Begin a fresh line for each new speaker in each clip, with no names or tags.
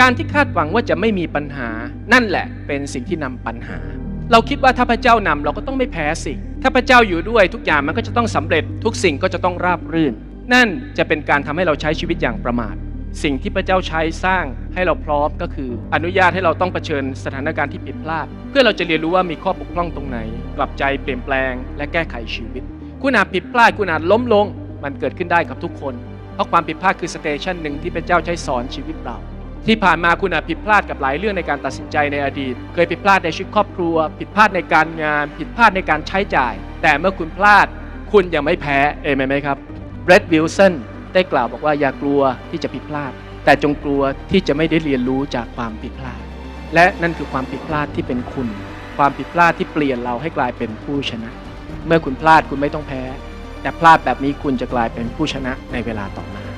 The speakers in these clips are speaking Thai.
การที่คาดหวังว่าจะไม่มีปัญหา นั่นแหละเป็นสิ่งที่นำปัญหา เราคิดว่าถ้าพระเจ้านำเราก็ต้องไม่แพ้สิ่ง ถ้าพระเจ้าอยู่ด้วยทุกอย่างมันก็จะต้องสำเร็จ ทุกสิ่งก็จะต้องราบรื่น นั่นจะเป็นการทำให้เราใช้ชีวิตอย่างประมาท สิ่งที่พระเจ้าใช้สร้างให้เราพร้อมก็คือ อนุญาตให้เราต้องเผชิญสถานการณ์ที่ผิดพลาด เพื่อเราจะเรียนรู้ว่ามีข้อบกพร่องตรงไหน กลับใจเปลี่ยนแปลง และแก้ไขชีวิต คุณอาจผิดพลาดคุณอาจล้มลง มันเกิดขึ้นได้กับทุกคน เพราะความผิดพลาดคือสเตชันหนึ่งที่พระเจ้าใช้สอนชีวิตเรา ที่ผ่านมาคุณอาจผิดพลาดกับหลายเรื่องในการตัดสินใจในอดีต เคยผิดพลาดในชีวิตครอบครัว ผิดพลาดในการงาน ผิดพลาดในการใช้จ่าย แต่เมื่อคุณพลาด คุณยังไม่แพ้เอเมนไหมครับเบรดวิลสันได้กล่าวบอกว่าอย่ากลัวที่จะผิดพลาด แต่จงกลัวที่จะไม่ได้เรียนรู้จากความผิดพลาด และนั่นคือความผิดพลาดที่เป็นคุณ ความผิดพลาดที่เปลี่ยนเราให้กลายเป็นผู้ชนะ เมื่อคุณพลาดคุณไม่ต้องแพ้ แต่พลาดแบบนี้คุณจะกลายเป็นผู้ชนะในเวลาต่อมา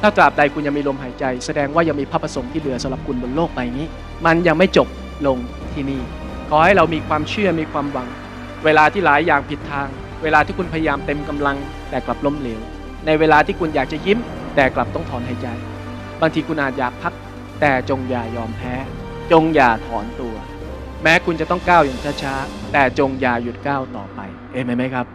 ถ้าตราบใดคุณยังมีลมหายใจ แสดงว่ายังมีพระประสงค์ที่เหลือสำหรับคุณบนโลกใบนี้ มันยังไม่จบลงที่นี่ ขอให้เรามีความเชื่อมีความหวัง เวลาที่หลายอย่างผิดทาง เวลาที่คุณพยายามเต็มกำลัง แต่กลับล้มเหลว ในเวลาที่คุณอยากจะยิ้ม แต่กลับต้องถอนหายใจ บางทีคุณอาจอยากพัก แต่จงอย่ายอมแพ้ จงอย่าถอนตัว แม้คุณจะต้องก้าวอย่างช้าๆแต่จงอย่าหยุดก้าวต่อไป เอเมนไหมครับ